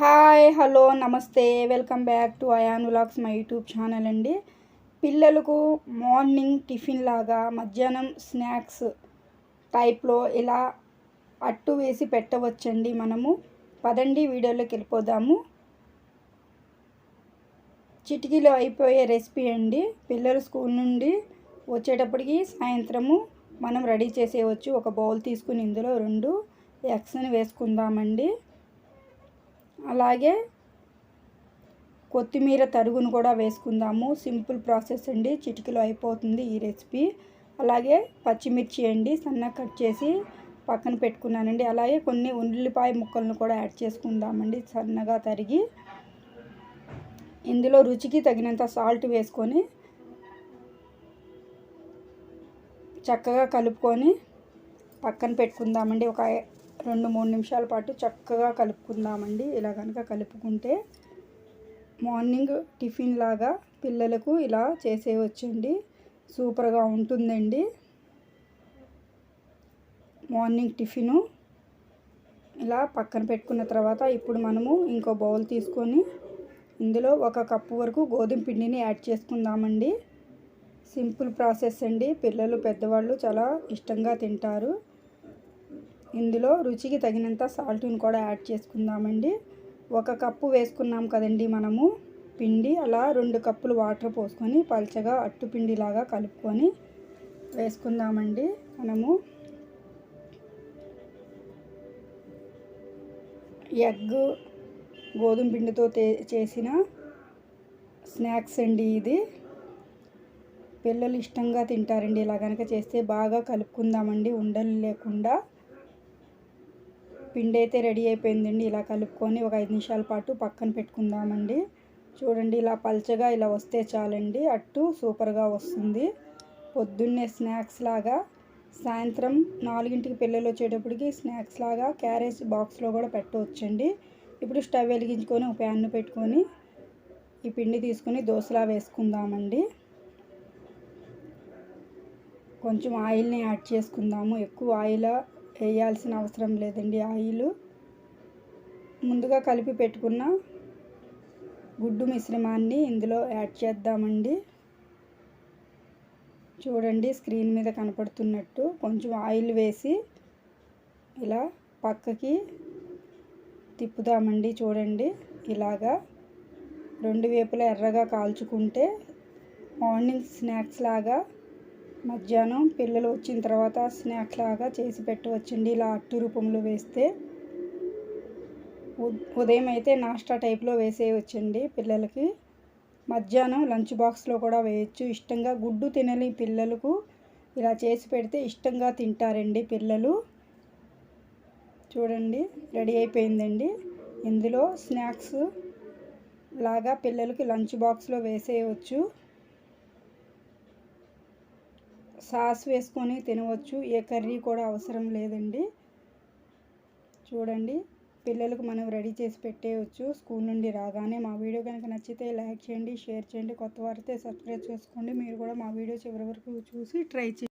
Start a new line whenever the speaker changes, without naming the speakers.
Hi hello నమస్తే. Welcome back to Ayaan vlogs my YouTube channel అండి. పిల్లలకు morning tiffin లాగా మధ్యాహ్నం స్నాక్స్ టైప్లో ఇలా అట్టు వేసి పెట్టవచ్చండి మనము. పదండి వీడియోలోకి వెళ్ళిపోదాము. చిటికీలో అయిపోయే రెసిపీ అండి. పిల్లలు స్కూల్ నుండి వచ్చేటప్పటికి సాయంత్రము మనం రెడీ చేసేయవచ్చు ఒక బౌల్ తీసుకుని ఇందులో రెండు ఎగ్స్ని వేసుకుందామండి. అలాగే కొత్తిమీర తరుగును కూడా వేసుకుందాము. సింపుల్ ప్రాసెస్ అండి. చిటికలో అయిపోతుంది ఈ రెసిపీ. అలాగే పచ్చిమిర్చి అండి. సన్నగా కట్ చేసి పక్కన పెట్టుకున్నానండి. అలాగే కొన్ని ఉల్లిపాయ ముక్కలను కూడా యాడ్ చేసుకుందామండి సన్నగా తరిగి. ఇందులో రుచికి తగినంత సాల్ట్ వేసుకొని చక్కగా కలుపుకొని పక్కన పెట్టుకుందామండి. ఒక రెండు మూడు నిమిషాల పాటు చక్కగా కలుపుకుందామండి. ఇలా కనుక కలుపుకుంటే మార్నింగ్ టిఫిన్ లాగా పిల్లలకు ఇలా చేసేయవచ్చండి సూపర్గా ఉంటుందండి. మార్నింగ్ టిఫిను ఇలా పక్కన పెట్టుకున్న తర్వాత ఇప్పుడు మనము ఇంకో బౌల్ తీసుకొని ఇందులో ఒక కప్పు వరకు గోధుమ పిండిని యాడ్ చేసుకుందామండి. సింపుల్ ప్రాసెస్ అండి. పిల్లలు పెద్దవాళ్ళు చాలా ఇష్టంగా తింటారు. ఇందులో రుచికి తగినంత సాల్ట్ని కూడా యాడ్ చేసుకుందామండి. ఒక కప్పు వేసుకున్నాం కదండి మనము పిండి అలా రెండు కప్పులు వాటర్ పోసుకొని పల్చగా అట్టు పిండిలాగా కలుపుకొని వేసుకుందామండి మనము. ఎగ్ గోధుమ పిండితో చేసిన స్నాక్స్ అండి ఇది. పిల్లలు ఇష్టంగా తింటారండి ఇలా కనుక చేస్తే బాగా కలుపుకుందామండి ఉండలు లేకుండా. పిండి అయితే రెడీ అయిపోయిందండి. ఇలా కలుపుకొని ఒక ఐదు నిమిషాల పాటు పక్కన పెట్టుకుందామండి. చూడండి ఇలా పల్చగా ఇలా వస్తే చాలండి. అట్టు సూపర్గా వస్తుంది. పొద్దున్నే స్నాక్స్ లాగా సాయంత్రం నాలుగింటికి పిల్లలు వచ్చేటప్పటికి స్నాక్స్ లాగా క్యారేజ్ బాక్స్లో కూడా పెట్టవచ్చండి. ఇప్పుడు స్టవ్ వెలిగించుకొని ఒక ప్యాన్ను పెట్టుకొని ఈ పిండి తీసుకొని దోశలా వేసుకుందామండి. కొంచెం ఆయిల్ని యాడ్ చేసుకుందాము. ఎక్కువ ఆయిల్ వేయాల్సిన అవసరం లేదండి. ఆయిల్ ముందుగా కలిపి పెట్టుకున్న గుడ్డు మిశ్రమాన్ని ఇందులో యాడ్ చేద్దామండి. చూడండి స్క్రీన్ మీద కనపడుతున్నట్టు కొంచెం ఆయిల్ వేసి ఇలా పక్కకి తిప్పుదామండి. చూడండి ఇలాగా రెండు వైపులా ఎర్రగా కాల్చుకుంటే మార్నింగ్ స్నాక్స్ లాగా మధ్యాహ్నం పిల్లలు వచ్చిన తర్వాత స్నాక్స్ లాగా చేసి పెట్టవచ్చండి. ఇలా అట్టు రూపంలో వేస్తే ఉదయం అయితే నాస్టా టైప్లో వేసేయవచ్చండి పిల్లలకి. మధ్యాహ్నం లంచ్ బాక్స్లో కూడా వేయచ్చు. ఇష్టంగా గుడ్డు తినని పిల్లలకు ఇలా చేసి పెడితే ఇష్టంగా తింటారండి పిల్లలు. చూడండి రెడీ అయిపోయిందండి. ఇందులో స్నాక్స్ లాగా పిల్లలకి లంచ్ బాక్స్లో వేసేయవచ్చు. సాస్ వేసుకొని తినవచ్చు. ఏ కర్రీ కూడా అవసరం లేదండి. చూడండి పిల్లలకు మనం రెడీ చేసి పెట్టేయచ్చు. స్కూల్ నుండి రాగానే మా వీడియో కనుక నచ్చితే లైక్ చేయండి షేర్ చేయండి. కొత్త వారితే సబ్స్క్రైబ్ చేసుకోండి. మీరు కూడా మా వీడియో చివరి వరకు చూసి ట్రై చేయండి.